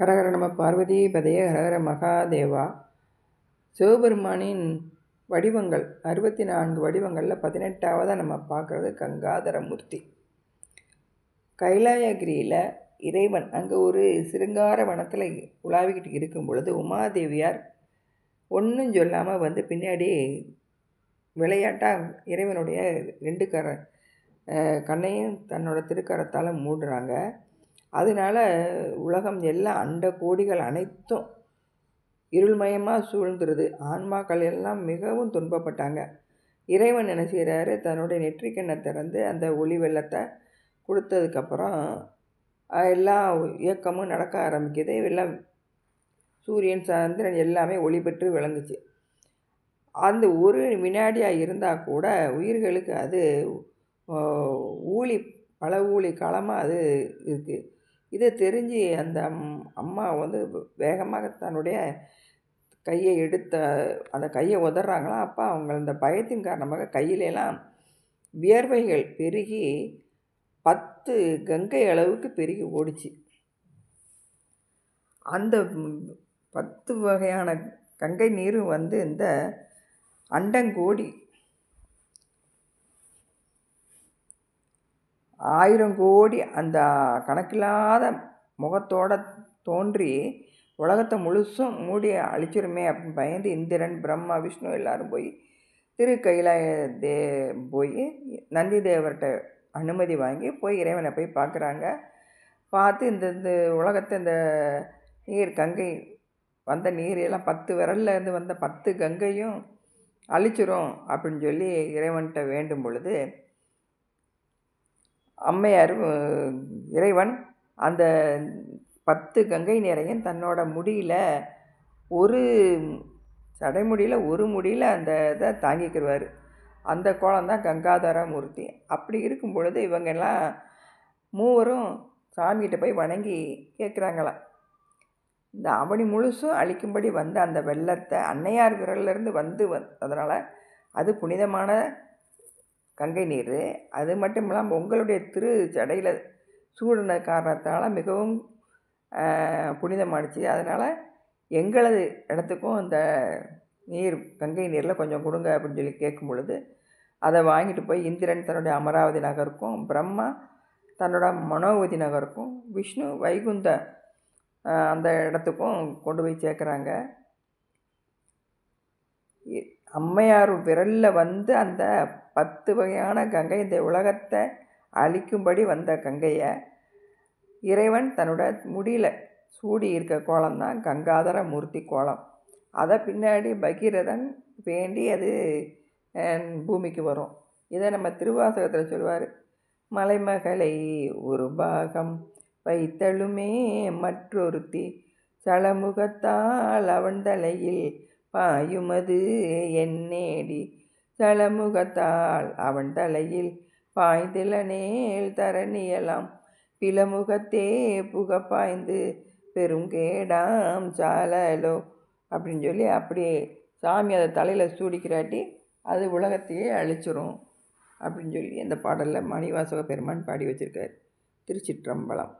ஹரஹர நம பார்வதி பதய ஹரஹர மகாதேவா. சிவபெருமானின் வடிவங்கள் அறுபத்தி நான்கு வடிவங்களில் பதினெட்டாவதாக நம்ம பார்க்குறது கங்காதர மூர்த்தி கைலாயகிரியில் இறைவன் அங்கே ஒரு சிருங்கார வனத்தில் உலாவிக்கிட்டு இருக்கும் பொழுது உமாதேவியார் ஒன்றும் சொல்லாமல் வந்து பின்னாடி விளையாட்டாக இறைவனுடைய ரெண்டு கர கண்ணையும் தன்னோட திருக்கரத்தால் மூடுறாங்க. அதனால் உலகம் எல்லாம் அண்ட கோடிகள் அனைத்தும் இருள்மயமாக சூழ்ந்துருது. ஆன்மாக்கள் எல்லாம் மிகவும் துன்பப்பட்டாங்க. இறைவன் என்ன செய்கிறாரு தன்னுடைய நெற்றிக்கண்ணை திறந்து அந்த ஒளி வெள்ளத்தை கொடுத்ததுக்கப்புறம் எல்லா இயக்கமும் நடக்க ஆரம்பிக்குது. எல்லாம் சூரியன் சந்திரன் எல்லாமே ஒளி பெற்று விளங்குச்சு. அந்த ஒரு வினாடியாக இருந்தால் கூட உயிர்களுக்கு அது ஊழி பல ஊழி காலமாக அது இருக்குது இதை தெரிஞ்சு அந்த அம்மா வந்து வேகமாக தன்னுடைய கையை எடுத்த அந்த கையை உதறாங்களா? அப்போ அவங்க அந்த பயத்தின் காரணமாக கையிலெல்லாம் வியர்வைகள் பெருகி பத்து கங்கை அளவுக்கு பெருகி ஓடிச்சு. அந்த பத்து வகையான கங்கை நீரும் வந்து இந்த அண்டங்கோடி ஆயிரம் கோடி அந்த கணக்கில்லாத முகத்தோட தோன்றி உலகத்தை முழுசும் மூடி அழிச்சிருமே அப்படின்னு பயந்து இந்திரன் பிரம்மா விஷ்ணு எல்லோரும் போய் திரு கைலாய தே போய் நந்தி தேவர்கிட்ட அனுமதி வாங்கி போய் இறைவனை போய் பார்க்குறாங்க. பார்த்து இந்த இந்த உலகத்தை இந்த நீர் கங்கை வந்த நீர் எல்லாம் பத்து விரலில் இருந்து வந்த பத்து கங்கையும் அழிச்சிரும் அப்படின்னு சொல்லி இறைவன்கிட்ட வேண்டும் பொழுது அம்மையார் இறைவன் அந்த பத்து கங்கை நிறையும் தன்னோட முடியில் ஒரு சடைமுடியில் ஒரு முடியில் அந்த இதை தாங்கிக்கிடுவார் அந்த கோலம் தான் கங்காதர மூர்த்தி. அப்படி இருக்கும் பொழுது இவங்கெல்லாம் மூவரும் சாமிகிட்ட போய் வணங்கி கேட்குறாங்களாம் இந்த அவனி முழுசும் அழிக்கும்படி வந்த அந்த வெள்ளத்தை அன்னையார் விரல்லேருந்து வந்து வந் அதனால் அது புனிதமான கங்கை நீர். அது மட்டும் இல்லாமல் உங்களுடைய திரு ஜடையில் சூடின காரணத்தால் மிகவும் புனிதமானுச்சு அதனால் எங்களது இடத்துக்கும் அந்த நீர் கங்கை நீரில் கொஞ்சம் கொடுங்க அப்படின்னு சொல்லி கேட்கும் பொழுது அதை வாங்கிட்டு போய் இந்திரன் தன்னுடைய அமராவதி நகருக்கும் பிரம்மா தன்னோட மனோவதி நகருக்கும் விஷ்ணு வைகுந்த அந்த இடத்துக்கும் கொண்டு போய் சேர்க்குறாங்க. அம்மையார் விரலில் வந்து அந்த பத்து வகையான கங்கை இந்த உலகத்தை அழிக்கும்படி வந்த கங்கையை இறைவன் தன்னோட முடியில் சூடி இருக்க கோலம் தான் கங்காதர மூர்த்தி கோலம். அதை பின்னாடி பகீரதன் வேண்டி அது பூமிக்கு வரும். இதை நம்ம திருவாசகத்தில் சொல்லுவார் மலைமகளை ஒரு பாகம் வைத்தழுமே மற்றொருத்தி சளமுகத்தால் அவன் தலையில் பாயுமது என்னேடி தளமுகத்தால் அவன் தலையில் பாய்ந்திலனேல் தரணியலாம் பிளமுகத்தே புக பாய்ந்து பெருங்கேடாம் சாலலோ. அப்படின்னு சொல்லி அப்படியே சாமி அதை தலையில் சூடிக்கிறாட்டி அது உலகத்தையே அழிச்சிரும். அப்படின்னு சொல்லி அந்த பாடலில் மணிவாசக பெருமான் பாடி வச்சுருக்கார். திருச்சிற்றம்பலம்.